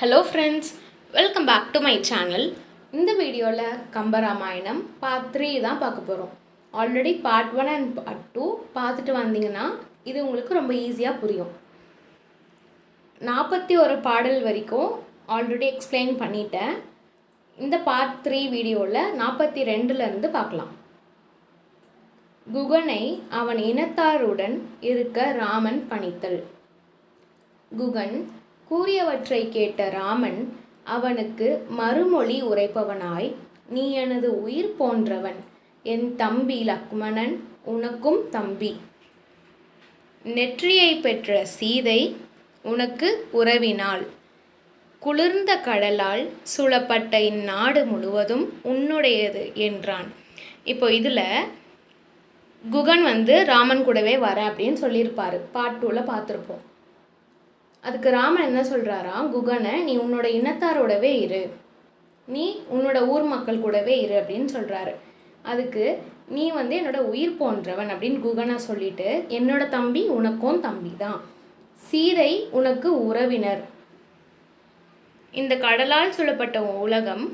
Hello friends welcome back to my channel இந்த வீடியோவில் Kambaramayanam part three தான் பார்க்க போகிறோம் already part one and part two பார்த்துட்டு வந்தீங்கன்னா இது உங்களுக்கு ரொம்ப ஈஸியாக புரியும். நாற்பத்தி ஒரு பாடல் வரைக்கும் ஆல்ரெடி எக்ஸ்பிளைன் பண்ணிட்டேன். இந்த பார்ட் த்ரீ வீடியோவில் நாற்பத்தி ரெண்டுலேருந்து பார்க்கலாம். குகனை அவன் இனத்தாருடன் இருக்க ராமன் பணித்தல். குகன் கூறியவற்றை கேட்ட ராமன் அவனுக்கு மறுமொழி உரைப்பவனாய் நீ எனது உயிர் போன்றவன். என் தம்பி லக்மணன் உனக்கும் தம்பி. நெற்றியை பெற்ற சீதை உனக்கு உறவினாள். குளிர்ந்த கடலால் சூழப்பட்ட இந்நாடு முழுவதும் உன்னுடையது என்றான். இப்போ இதில் குகன் வந்து ராமன் கூடவே வரேன் அப்படின்னு சொல்லியிருப்பாரு. பாட்டுல பார்த்துருப்போம். அதுக்கு ராமன் என்ன சொல்கிறாராம் குகனை நீ உன்னோட இனத்தாரோடவே இரு. நீ உன்னோட ஊர் மக்கள் கூடவே இரு அப்படின்னு சொல்கிறாரு அதுக்கு நீ வந்து என்னோட உயிர் போன்றவன் அப்படின்னு குகனை சொல்லிட்டு என்னோட தம்பி உனக்கும் தம்பி தான் சீதை உனக்கு உறவினர். இந்த கடலால் சொல்லப்பட்ட உலகம்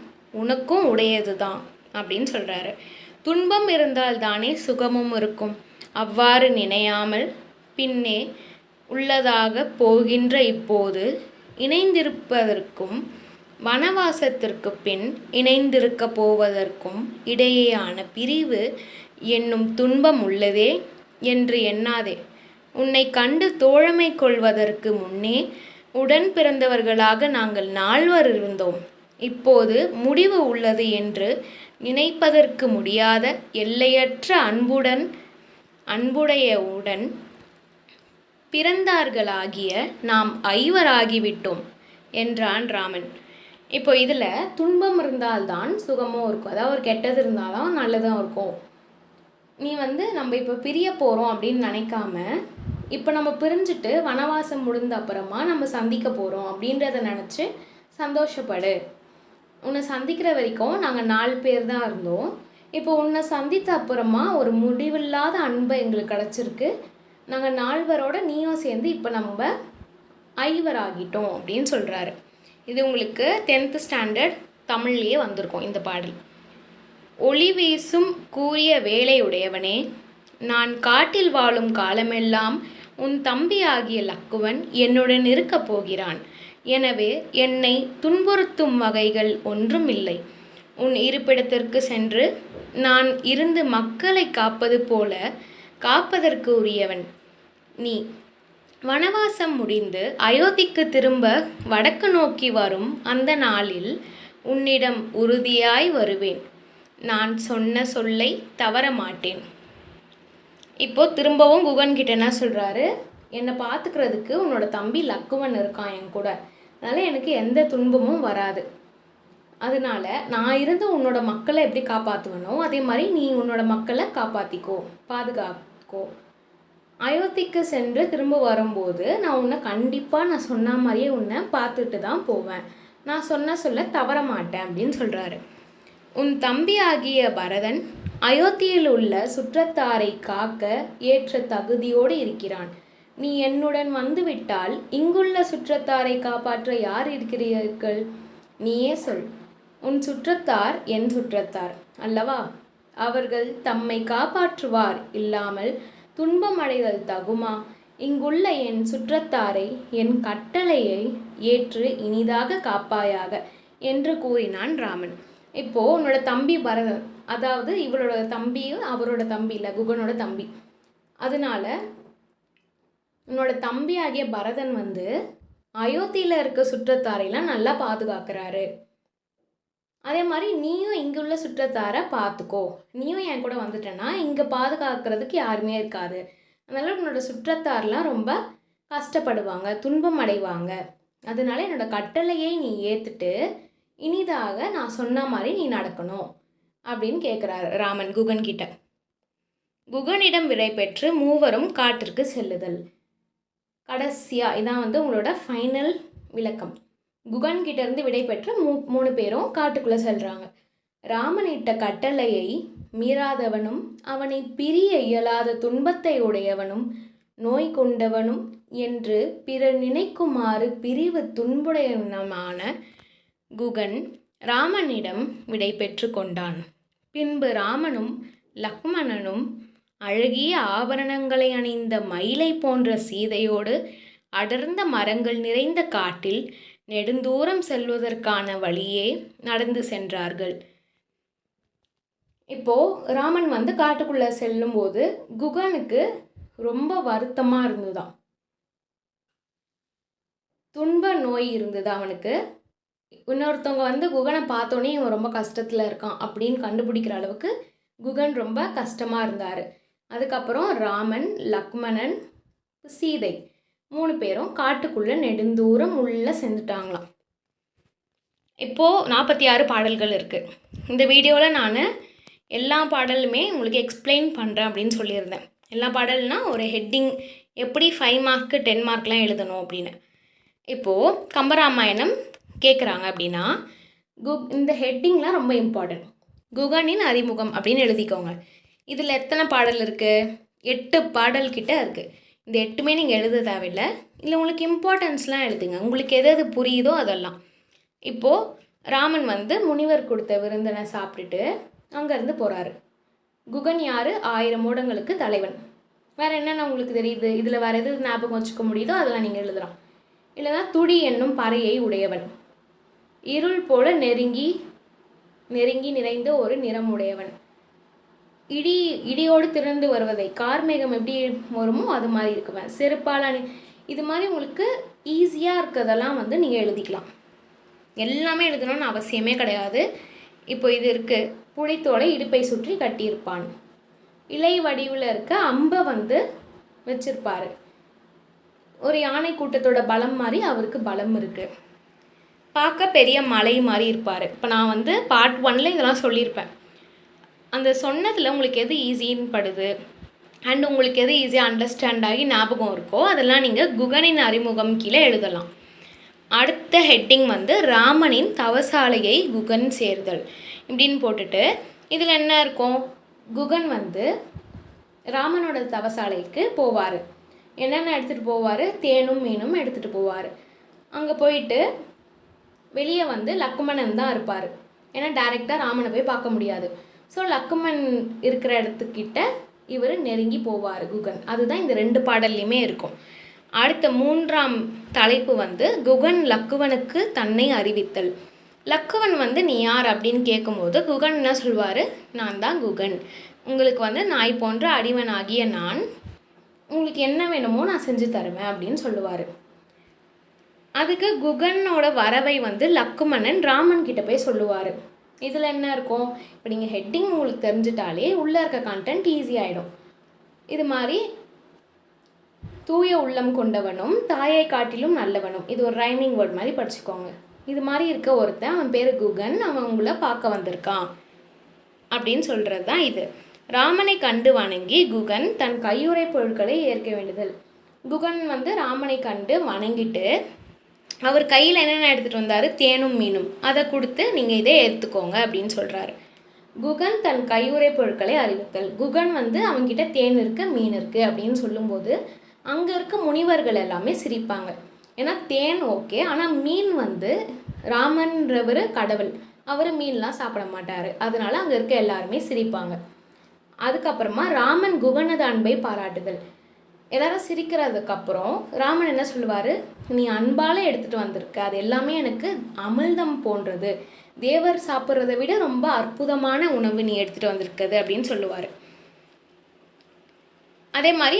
உனக்கும் உடையது தான் அப்படின்னு சொல்கிறாரு துன்பம் இருந்தால் தானே சுகமும் இருக்கும். அவ்வாறு நினையாமல் பின்னே உள்ளதாக போகின்ற இப்போது இணைந்திருப்பதற்கும் வனவாசத்திற்கு பின் இணைந்திருக்க போவதற்கும் இடையேயான பிரிவு என்னும் துன்பம் உள்ளதே என்று எண்ணாதே. உன்னை கண்டு தோழமை கொள்வதற்கு முன்னே உடன் பிறந்தவர்களாக நாங்கள் நால்வர் இருந்தோம். இப்போது முடிவு உள்ளது என்று நினைப்பதற்கு முடியாத எல்லையற்ற அன்புடன் அன்புடையவுடன் பிறந்தார்களாகிய நாம் ஐவராகிவிட்டோம் என்றான் ராமன். இப்போ இதில் துன்பம் இருந்தால்தான் சுகமும் இருக்கும். அதாவது ஒரு கெட்டது இருந்தால்தான் நல்லதும் இருக்கும். நீ வந்து நம்ம இப்போ பிரிய போகிறோம் அப்படின்னு நினைக்காம இப்போ நம்ம பிரிஞ்சுட்டு வனவாசம் முடிந்த அப்புறமா நம்ம சந்திக்க போகிறோம் அப்படின்றத நினச்சி சந்தோஷப்படு. உன்னை சந்திக்கிற வரைக்கும் நாங்கள் நாலு பேர் தான் இருந்தோம். இப்போ உன்னை சந்தித்த அப்புறமா ஒரு முடிவில்லாத அன்பை எங்களுக்கு கிடச்சிருக்கு. நாங்கள் நால்வரோட நீயும் சேர்ந்து இப்போ நம்ம ஐவர் ஆகிட்டோம் அப்படின்னு சொல்கிறாரு இது உங்களுக்கு டென்த்து ஸ்டாண்டர்ட் தமிழ்லேயே வந்திருக்கும் இந்த பாடல். ஒளி வீசும் கூறிய வேலையுடையவனே நான் காட்டில் வாழும் காலமெல்லாம் உன் தம்பி ஆகிய லக்குவன் என்னுடன் இருக்கப் போகிறான். எனவே என்னை துன்புறுத்தும் வகைகள் ஒன்றும் இல்லை. உன் இருப்பிடத்திற்கு சென்று நான் இருந்து மக்களை காப்பது போல காப்பதற்கு உரியவன் நீ வனவாசம் முடிந்து அயோத்திக்கு திரும்ப வடக்கு நோக்கி வரும் அந்த நாளில் உன்னிடம் உறுதியாய் வருவேன். நான் சொன்ன சொல்லை தவற மாட்டேன். இப்போ திரும்பவும் குகன் கிட்ட என்ன சொல்கிறாரு என்னை பார்த்துக்கிறதுக்கு உன்னோட தம்பி லக்குவன் இருக்கான் என் கூட. அதனால் எனக்கு எந்த துன்பமும் வராது. அதனால நான் இருந்து உன்னோட மக்களை எப்படி காப்பாற்றுவனோ அதே மாதிரி நீ உன்னோட மக்களை காப்பாற்றிக்கோ பாதுகாக்கோ அயோத்திக்கு சென்று திரும்ப வரும்போது நான் உன்னை கண்டிப்பாக நான் சொன்ன மாதிரியே உன்னை பார்த்துட்டு தான் போவேன். நான் சொன்ன சொல்ல தவற மாட்டேன் அப்படின்னு சொல்கிறாரு உன் தம்பி ஆகிய பரதன் அயோத்தியில் உள்ள சுற்றத்தாரை காக்க ஏற்ற தகுதியோடு இருக்கிறான். நீ என்னுடன் வந்துவிட்டால் இங்குள்ள சுற்றத்தாரை காப்பாற்ற யார் இருக்கிறீர்கள்? நீயே சொல். உன் சுற்றத்தார் என் சுற்றத்தார். அல்லவா? அவர்கள் தம்மை காப்பாற்றுவார் இல்லாமல் துன்பம் அடைதல் தகுமா? இங்குள்ள என் சுற்றத்தாரை என் கட்டளையை ஏற்று இனிதாக காப்பாயாக என்று கூறினான் ராமன். இப்போது உன்னோட தம்பி பரதன் அதாவது இவளோட தம்பியும் அவரோட தம்பி இல்லை குகனோட தம்பி. அதனால உன்னோட தம்பி ஆகிய பரதன் வந்து அயோத்தியில் இருக்க சுற்றத்தாரையெல்லாம் நல்லா பாதுகாக்கிறாரு. அதே மாதிரி நீயும் இங்கே உள்ள சுற்றத்தாரை பார்த்துக்கோ. நீயும் என் கூட வந்துட்டேன்னா இங்கே பாதுகாக்கிறதுக்கு யாருமே இருக்காது. அதனால் உன்னோட சுற்றத்தார்லாம் ரொம்ப கஷ்டப்படுவாங்க துன்பம் அடைவாங்க. அதனால என்னோட கட்டளையை நீ ஏற்றுட்டு இனிதாக நான் சொன்ன மாதிரி நீ நடக்கணும் அப்படின்னு கேட்குறாரு ராமன் குகன்கிட்ட குகனிடம் விடை பெற்று மூவரும் காட்டிற்கு செல்லுதல். கடைசியாக இதான் வந்து உங்களோட ஃபைனல் விளக்கம். குகன் கிட்டேருந்து விடை மூ மூணு பேரும் காட்டுக்குள்ளே செல்கிறாங்க ராமன் இட்ட கட்டளையை மீறாதவனும் அவனை பிரிய இயலாத துன்பத்தை உடையவனும் நோய் கொண்டவனும் என்று பிறர் நினைக்குமாறு பிரிவு துன்புடையவனமான குகன் ராமனிடம் விடை பெற்று கொண்டான். பின்பு ராமனும் லக்மணனும் அழகிய ஆபரணங்களை அணிந்த மயிலை போன்ற சீதையோடு அடர்ந்த மரங்கள் நிறைந்த காட்டில் நெடுந்தூரம் செல்வதற்கான வழியே நடந்து சென்றார்கள். இப்போ ராமன் வந்து காட்டுக்குள்ளே செல்லும்போது குகனுக்கு ரொம்ப வருத்தமாக இருந்ததாம். துன்ப நோய் இருந்தது அவனுக்கு. இன்னொருத்தவங்க வந்து குகனை பார்த்தோன்னே இவன் ரொம்ப கஷ்டத்தில் இருக்கான் அப்படின்னு கண்டுபிடிக்கிற அளவுக்கு குகன் ரொம்ப கஷ்டமாக இருந்தார். அதுக்கப்புறம் ராமன் லக்மணன் சீதை மூணு பேரும் காட்டுக்குள்ளே நெடுந்தூரம் உள்ளே செஞ்சுட்டாங்களாம் இப்போது நாற்பத்தி ஆறு பாடல்கள் இருக்குது இந்த வீடியோவில் நான் எல்லா பாடலுமே உங்களுக்கு எக்ஸ்பிளைன் பண்ணுறேன் அப்படின்னு சொல்லியிருந்தேன். எல்லா பாடல்னால் ஒரு ஹெட்டிங் எப்படி ஃபைவ் மார்க்கு டென் மார்க்லாம் எழுதணும் அப்படின்னு. இப்போது கம்பராமாயணம் கேட்குறாங்க அப்படின்னா கு இந்த ஹெட்டிங்லாம் ரொம்ப இம்பார்ட்டன்ட் குகனின் அறிமுகம் அப்படின்னு எழுதிக்கோங்க. இதில் எத்தனை பாடல் இருக்குது எட்டு பாடல் கிட்ட இருக்குது இந்த எட்டுமே நீங்கள் எழுத தேவையில்லை. இல்லை உங்களுக்கு இம்பார்ட்டன்ஸ்லாம் எழுதுங்க. உங்களுக்கு எது எது புரியுதோ அதெல்லாம். இப்போது ராமன் வந்து முனிவர் கொடுத்த விருந்தினை சாப்பிட்டுட்டு அங்கேருந்து போகிறாரு குகன் யார்? ஆயிரம் மூடங்களுக்கு தலைவன். வேறு என்னென்ன உங்களுக்கு தெரியுது? இதில் வேறு எது ஞாபகம் வச்சுக்க முடியுதோ அதெல்லாம் நீங்கள் எழுதலாம். இல்லைனா துடி என்னும் பறையை உடையவன். இருள் போல நெருங்கி நெருங்கி நிறைந்த ஒரு நிறம் உடையவன். இடி இடியோடு திறந்து வருவதை கார்மேகம் எப்படி வருமோ அது மாதிரி இருக்குவேன் செருப்பால் அணி இது மாதிரி உங்களுக்கு ஈஸியாக இருக்கிறதெல்லாம் வந்து நீங்கள் எழுதிக்கலாம். எல்லாமே எழுதணும்னு அவசியமே கிடையாது. இப்போ இது இருக்குது புடைத்தோலை இடுப்பை சுற்றி கட்டியிருப்பான். இலை வடிவில் இருக்க அம்பை வந்து வச்சிருப்பார். ஒரு யானை கூட்டத்தோட பலம் மாதிரி அவருக்கு பலம் இருக்குது பார்க்க பெரிய மலை மாதிரி இருப்பார். இப்போ நான் வந்து பார்ட் ஒன்ல இதெல்லாம் சொல்லியிருப்பேன். அந்த சொன்னதில் உங்களுக்கு எது ஈஸின்னு படுது? அண்ட் உங்களுக்கு எது ஈஸியாக அண்டர்ஸ்டாண்ட் ஆகி ஞாபகம் இருக்கோ அதெல்லாம் நீங்கள் குகனின் அறிமுகம் கீழே எழுதலாம். அடுத்த ஹெட்டிங் வந்து ராமனின் தவசாலையை குகன் சேர்தல். இப்படின்னு போட்டுட்டு இதில் என்ன இருக்கும்? குகன் வந்து ராமனோட தவசாலைக்கு போவார். என்னென்ன எடுத்துகிட்டு போவார்? தேனும் மீனும் எடுத்துகிட்டு போவார். அங்கே போயிட்டு வெளியே வந்து லக்குமணன் தான் இருப்பார். ஏன்னா டேரெக்டாக ராமனை போய் பார்க்க முடியாது. ஸோ லக்குமன் இருக்கிற இடத்துக்கிட்ட இவர் நெருங்கி போவார் குகன். அதுதான் இந்த ரெண்டு பாடல்லையுமே இருக்கும். அடுத்த மூன்றாம் தலைப்பு வந்து குகன் லக்குவனுக்கு தன்னை அறிவித்தல். லக்குவன் வந்து நீ யார்? அப்படின்னு கேட்கும்போது குகன் என்ன சொல்வார்? நான் தான் குகன். உங்களுக்கு வந்து நாய் போன்ற அடிவனாகிய நான் உங்களுக்கு என்ன வேணுமோ நான் செஞ்சு தருவேன் அப்படின்னு சொல்லுவார். அதுக்கு குகனோட வரவை வந்து லக்குமணன் ராமன் கிட்ட போய் சொல்லுவார். இதில் என்ன இருக்கும்? இப்போ நீங்கள் ஹெட்டிங் உங்களுக்கு தெரிஞ்சிட்டாலே உள்ளே இருக்க கான்டென்ட் ஈஸி ஆகிடும் இது மாதிரி தூய உள்ளம் கொண்டவனும் தாயை காட்டிலும் நல்லவனும். இது ஒரு ரைமிங் வேர்ட் மாதிரி படிச்சுக்கோங்க. இது மாதிரி இருக்க ஒருத்தன் அவன் பேர் குகன் அவன் உங்களை பார்க்க வந்திருக்கான். அப்படின்னு சொல்கிறது தான் இது. ராமனை கண்டு வணங்கி குகன் தன் கையுறை பொருட்களை ஏற்க வேண்டுதல். குகன் வந்து ராமனை கண்டு வணங்கிட்டு அவர் கையில் என்னென்ன எடுத்துகிட்டு வந்தார்? தேனும் மீனும். அதை கொடுத்து நீங்கள் இதை எடுத்துக்கோங்க அப்படின்னு சொல்கிறாரு குகன் தன் கையுறை பொருட்களை அறிவித்தல். குகன் வந்து அவங்கிட்ட தேன் இருக்குது மீன் இருக்குது அப்படின்னு சொல்லும்போது அங்கே இருக்க முனிவர்கள் எல்லாமே சிரிப்பாங்க. ஏன்னா தேன் ஓகே ஆனால் மீன் வந்து ராமன்றவர் கடவுள். அவர் மீன்லாம் சாப்பிட மாட்டார். அதனால் அங்கே இருக்க எல்லாருமே சிரிப்பாங்க. அதுக்கப்புறமா ராமன் குகனது அன்பை பாராட்டுதல். எல்லாரும் சிரிக்கிறதுக்கப்புறம் ராமன் என்ன சொல்லுவார்? நீ அன்பால் எடுத்துகிட்டு வந்திருக்க. அது எல்லாமே எனக்கு அமிர்தம் போன்றது. தேவர் சாப்பிட்றத விட ரொம்ப அற்புதமான உணவு நீ எடுத்துகிட்டு வந்திருக்குது அப்படின்னு சொல்லுவார். அதே மாதிரி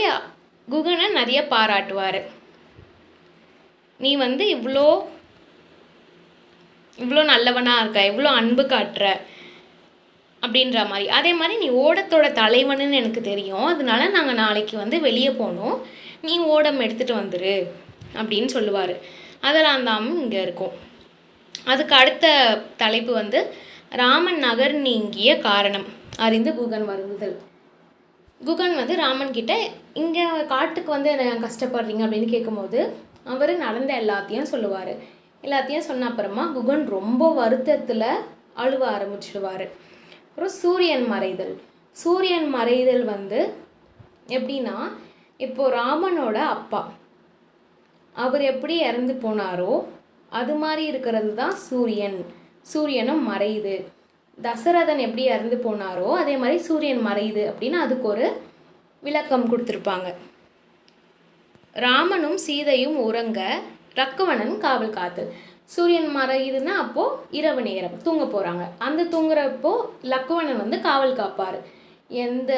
குகனை நிறைய பாராட்டுவார். நீ வந்து இவ்வளோ இவ்வளோ நல்லவனாக இருக்க. இவ்வளோ அன்பு காட்டுற. அப்படின்ற மாதிரி. அதே மாதிரி நீ ஓடத்தோட தலைவனுன்னு எனக்கு தெரியும். அதனால நாங்கள் நாளைக்கு வந்து வெளியே போனோம் நீ ஓடம் எடுத்துகிட்டு வந்துரு அப்படின்னு சொல்லுவார். அதெல்லாம் தான் இங்கே இருக்கும். அதுக்கு அடுத்த தலைப்பு வந்து ராமன் நகர் நீங்கிய காரணம். அறிந்து குகன் வருந்துதல். குகன் வந்து ராமன் கிட்ட இங்கே காட்டுக்கு வந்து என்ன கஷ்டப்படுறீங்க? அப்படின்னு கேட்கும்போது அவர் நடந்த எல்லாத்தையும் சொல்லுவார். எல்லாத்தையும் சொன்ன அப்புறமா குகன் ரொம்ப வருத்தத்தில் அழுவ ஆரம்பிச்சிடுவார். அப்புறம் சூரியன் மறைதல். சூரியன் மறைதல் வந்து எப்படின்னா இப்போ ராமனோட அப்பா. அவர் எப்படி இறந்து போனாரோ அது மாதிரி இருக்கிறது தான் சூரியன். சூரியனும் மறையுது. தசரதன் எப்படி இறந்து போனாரோ அதே மாதிரி சூரியன் மறையுது அப்படின்னு அதுக்கு ஒரு விளக்கம் கொடுத்துருப்பாங்க. ராமனும் சீதையும் உறங்க ரக்கவணன் காவல் காத்து. சூரியன் மறையுதுன்னா அப்போது இரவு நேரம் தூங்க போகிறாங்க அந்த தூங்குறப்போ லக்குவணன் வந்து காவல் காப்பார். எந்த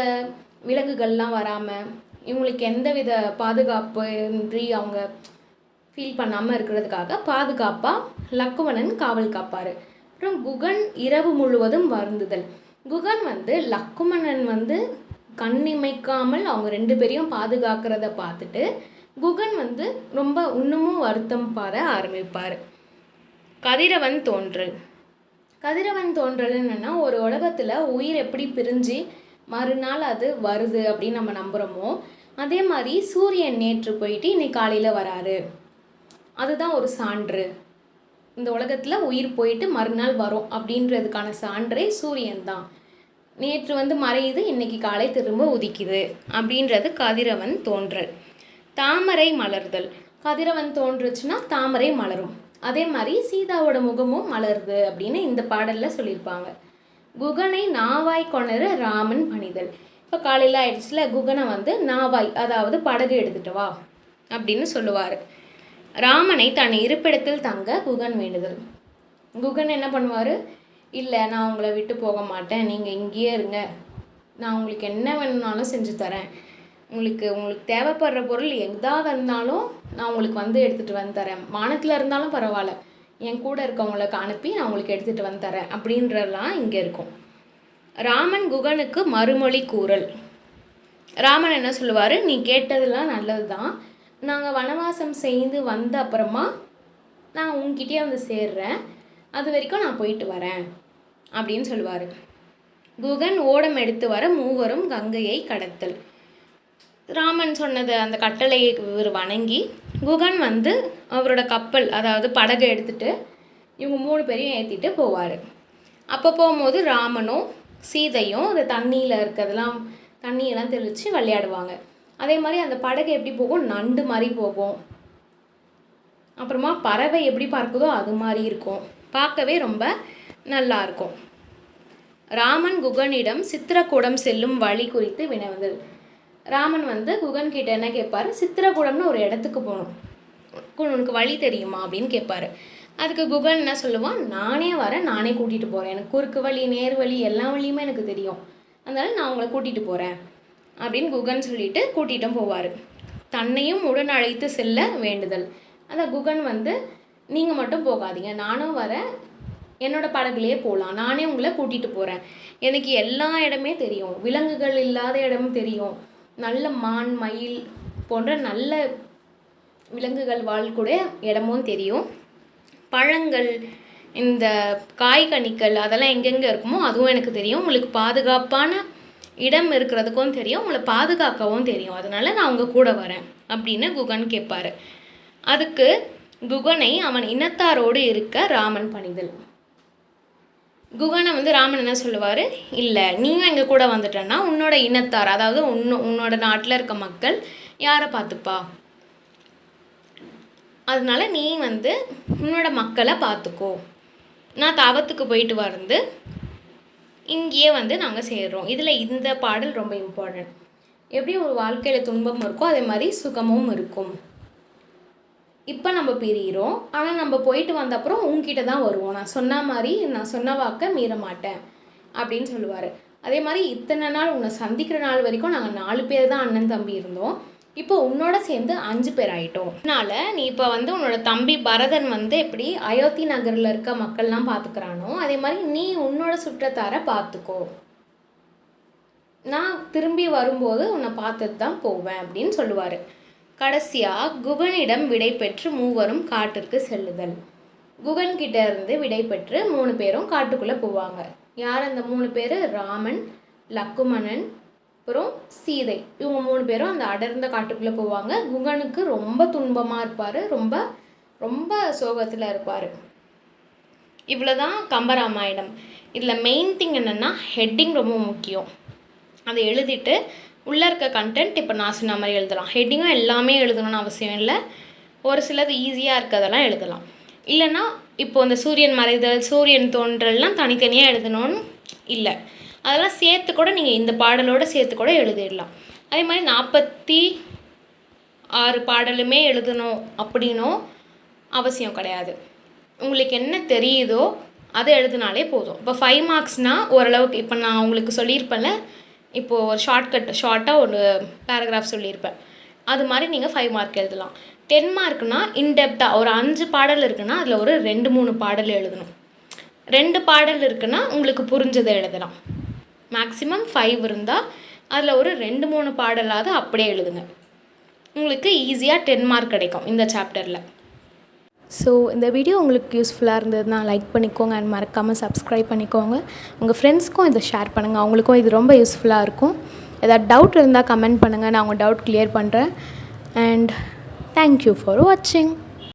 விலங்குகள்லாம் வராமல் இவங்களுக்கு எந்தவித பாதுகாப்பு இன்றி அவங்க ஃபீல் பண்ணாமல் இருக்கிறதுக்காக பாதுகாப்பாக லக்குவணன் காவல் காப்பார். அப்புறம் குகன் இரவு முழுவதும் வருந்துதல். குகன் வந்து லக்குமணன் வந்து கண்ணிமைக்காமல் அவங்க ரெண்டு பேரையும் பாதுகாக்கிறத பார்த்துட்டு குகன் வந்து ரொம்ப இன்னமும் வருத்தம் பாட ஆரம்பிப்பார். கதிரவன் தோன்றல். கதிரவன் தோன்றல் என்னென்னா ஒரு உலகத்தில் உயிர் எப்படி பிரிஞ்சு மறுநாள் அது வருது அப்படின்னு நம்ம நம்புகிறோமோ அதே மாதிரி சூரியன் நேற்று போயிட்டு இன்னைக்கு காலையில் வராரு. அதுதான் ஒரு சான்று. இந்த உலகத்தில் உயிர் போயிட்டு மறுநாள் வரும் அப்படின்றதுக்கான சான்றே சூரியன் தான். நேற்று வந்து மறையுது இன்னைக்கு காலை திரும்ப உதிக்குது அப்படின்றது கதிரவன் தோன்றல். தாமரை மலர்தல். கதிரவன் தோன்றுச்சுன்னா தாமரை மலரும். அதே மாதிரி சீதாவோட முகமும் மலருது அப்படின்னு இந்த பாடலில் சொல்லியிருப்பாங்க. குகனை நாவாய் கொணர ராமன் பணிதல். இப்போ காலையில் ஆயிடுச்சுல குகனை வந்து நாவாய் அதாவது படகு எடுத்துட்டு வா அப்படின்னு சொல்லுவார். ராமனை தன் இருப்பிடத்தில் தங்க குகன் வேண்டுதல். குகன் என்ன பண்ணுவார்? இல்லை நான் உங்களை விட்டு போக மாட்டேன். நீங்கள் இங்கேயே இருங்க. நான் உங்களுக்கு என்ன வேணும்னாலும் செஞ்சு தரேன். உங்களுக்கு உங்களுக்கு தேவைப்படுற பொருள் எதாவது இருந்தாலும் நான் உங்களுக்கு வந்து எடுத்துகிட்டு வந்து தரேன். வானத்தில் இருந்தாலும் பரவாயில்ல. என் கூட இருக்கவங்களுக்கு அனுப்பி நான் உங்களுக்கு எடுத்துகிட்டு வந்து தரேன். அப்படின்றலாம் இங்கே இருக்கும். ராமன் குகனுக்கு மறுமொழி கூறல். ராமன் என்ன சொல்லுவார்? நீ கேட்டதெல்லாம் நல்லது தான் நாங்கள் வனவாசம் செய்து வந்த அப்புறமா நான் உங்ககிட்டயே வந்து சேர்றேன். அது வரைக்கும் நான் போயிட்டு வரேன். அப்படின்னு சொல்லுவார். குகன் ஓடம் எடுத்து வர மூவரும் கங்கையை கடத்தல். ராமன் சொன்னது அந்த கட்டளையை இவர் வணங்கி குகன் வந்து அவரோட கப்பல் அதாவது படகை எடுத்துகிட்டு இவங்க மூணு பேரையும் ஏற்றிட்டு போவார். அப்போ போகும்போது ராமனும் சீதையும் அந்த தண்ணியில் இருக்கிறதெல்லாம் தண்ணியெல்லாம் தெளித்து விளையாடுவாங்க. அதே மாதிரி அந்த படகு எப்படி போகும்? நண்டு மாதிரி போகும். அப்புறமா பறவை எப்படி பார்க்குதோ அது மாதிரி இருக்கும். பார்க்கவே ரொம்ப நல்லா இருக்கும். ராமன் குகனிடம் சித்திரக்கூடம் செல்லும் வழி குறித்து வினவுதல் ராமன் வந்து குகன் கிட்ட என்ன கேட்பாரு சித்திரகுடம்னு ஒரு இடத்துக்கு போகணும். உனக்கு வழி தெரியுமா? அப்படின்னு கேட்பாரு அதுக்கு குகன் என்ன சொல்லுவான் நானே வரேன். நானே கூட்டிகிட்டு போகிறேன் எனக்கு குறுக்கு வழி நேர் வழி எல்லா வழியுமே எனக்கு தெரியும். அதனால நான் உங்களை கூட்டிகிட்டு போகிறேன் அப்படின்னு குகன் சொல்லிட்டு கூட்டிகிட்டும் போவார். தன்னையும் உடன் அழைத்து செல்ல வேண்டுதல். அந்த குகன் வந்து நீங்கள் மட்டும் போகாதீங்க. நானும் வரேன். என்னோட படகுலேயே போகலாம் நானே உங்களை கூட்டிகிட்டு போகிறேன் எனக்கு எல்லா இடமே தெரியும். விலங்குகள் இல்லாத இடமும் தெரியும். நல்ல மான் மயில் போன்ற நல்ல விலங்குகள் வாழக்கூடிய இடமும் தெரியும். பழங்கள் இந்த காய்கனிகள் அதெல்லாம் எங்கெங்கே இருக்குமோ அதுவும் எனக்கு தெரியும். உங்களுக்கு பாதுகாப்பான இடம் இருக்கிறதுக்கும் தெரியும். உங்களை பாதுகாக்கவும் தெரியும். அதனால் நான் உங்கள் கூட வரேன் அப்படின்னு குகன் கேட்பாரு அதுக்கு குகனை அவன் இனத்தாரோடு இருக்க ராமன் பணிதல். குகனை வந்து ராமன் என்ன சொல்லுவார்? இல்லை நீயும் எங்கள் கூட வந்துட்டேன்னா உன்னோட இனத்தார் அதாவது உன்னு உன்னோட நாட்டில் இருக்க மக்கள் யாரை பார்த்துப்பா? அதனால நீ வந்து உன்னோட மக்களை பார்த்துக்கோ. நான் தவத்துக்கு போயிட்டு வந்து இங்கேயே வந்து நாங்கள் சேர்றோம். இதில் இந்த பாடல் ரொம்ப இம்பார்ட்டன்ட் எப்படி ஒரு வாழ்க்கையில் துன்பம் இருக்கோ அதே மாதிரி சுகமும் இருக்கும். இப்போ நம்ம பிரியிறோம். ஆனால் நம்ம போயிட்டு வந்த அப்புறம் உங்ககிட்ட தான் வருவோம். நான் சொன்ன மாதிரி நான் சொன்ன வாக்க மீற மாட்டேன். அப்படின்னு சொல்லுவார். அதே மாதிரி இத்தனை நாள் உன்னை சந்திக்கிற நாள் வரைக்கும் நாங்கள் நாலு பேர் தான் அண்ணன் தம்பி இருந்தோம். இப்போ உன்னோட சேர்ந்து அஞ்சு பேர் ஆகிட்டோம் அதனால நீ இப்போ வந்து உன்னோட தம்பி பரதன் வந்து எப்படி அயோத்தி நகரில் இருக்க மக்கள்லாம் பார்த்துக்கிறானோ அதே மாதிரி நீ உன்னோட சுற்றத்தாரை பார்த்துக்கோ நான் திரும்பி வரும்போது உன்னை பார்த்துட்டு தான் போவேன் அப்படின்னு சொல்லுவார். கடைசியாக குகனிடம் விடை பெற்று மூவரும் காட்டிற்கு செல்லுதல். குகன் கிட்ட இருந்து விடை பெற்று மூணு பேரும் காட்டுக்குள்ளே போவாங்க. யார் அந்த மூணு பேர்? ராமன் லக்குமணன் அப்புறம் சீதை. இவங்க மூணு பேரும் அந்த அடர்ந்த காட்டுக்குள்ளே போவாங்க. குகனுக்கு ரொம்ப துன்பமாக இருப்பார். ரொம்ப ரொம்ப சோகத்தில் இருப்பார். இவ்வளோதான் கம்பராமாயணம். இதில் மெயின் திங் என்னென்னா ஹெட்டிங் ரொம்ப முக்கியம். அதை எழுதிட்டு உள்ளே இருக்க கண்டென்ட் இப்போ நான் சொன்ன மாதிரி எழுதலாம். ஹெட்டிங்கும் எல்லாமே எழுதணும்னு அவசியம் இல்லை. ஒரு சிலது ஈஸியாக இருக்கிறதெல்லாம் எழுதலாம். இல்லைன்னா இப்போ இந்த சூரியன் மறைதல் சூரியன் தோன்றல்லாம் தனித்தனியாக எழுதணும்னு இல்லை. அதெல்லாம் சேர்த்து கூட நீங்கள் இந்த பாடலோடு சேர்த்து கூட எழுதிடலாம். அதே மாதிரி நாற்பத்தி ஆறு பாடலுமே எழுதணும் அப்படின்னும் அவசியம் கிடையாது. உங்களுக்கு என்ன தெரியுதோ அதை எழுதினாலே போதும். இப்போ ஃபைவ் மார்க்ஸ்னால் ஓரளவுக்கு இப்போ நான் உங்களுக்கு சொல்லியிருப்பேன்ல இப்போது ஒரு ஷார்ட்கட் ஷார்ட்டாக ஒரு பேராகிராஃப் சொல்லியிருப்பேன். அது மாதிரி நீங்கள் ஃபைவ் மார்க் எழுதலாம். டென் மார்க்னா இன்டெப்த்தாக ஒரு அஞ்சு பாடல் இருக்குன்னா அதில் ஒரு ரெண்டு மூணு பாடல் எழுதணும். ரெண்டு பாடல் இருக்குன்னா உங்களுக்கு புரிஞ்சதை எழுதலாம். மேக்ஸிமம் ஃபைவ் இருந்தால் அதில் ஒரு ரெண்டு மூணு பாடலாவது அப்படியே எழுதுங்க. உங்களுக்கு ஈஸியாக டென் மார்க் கிடைக்கும் இந்த சாப்டரில் ஸோ இந்த வீடியோ உங்களுக்கு யூஸ்ஃபுல்லாக இருந்ததுன்னா லைக் பண்ணிக்கோங்க அண்ட் மறக்காமல் சப்ஸ்கிரைப் பண்ணிக்கோங்க. உங்கள் ஃப்ரெண்ட்ஸ்க்கும் இதை ஷேர் பண்ணுங்கள் அவங்களுக்கும் இது ரொம்ப யூஸ்ஃபுல்லாக இருக்கும். ஏதாவது டவுட் இருந்தால் கமெண்ட் பண்ணுங்கள் நான் உங்கள் டவுட் கிளியர் பண்ணுறேன் அண்ட் தேங்க்யூ ஃபார் வாட்சிங்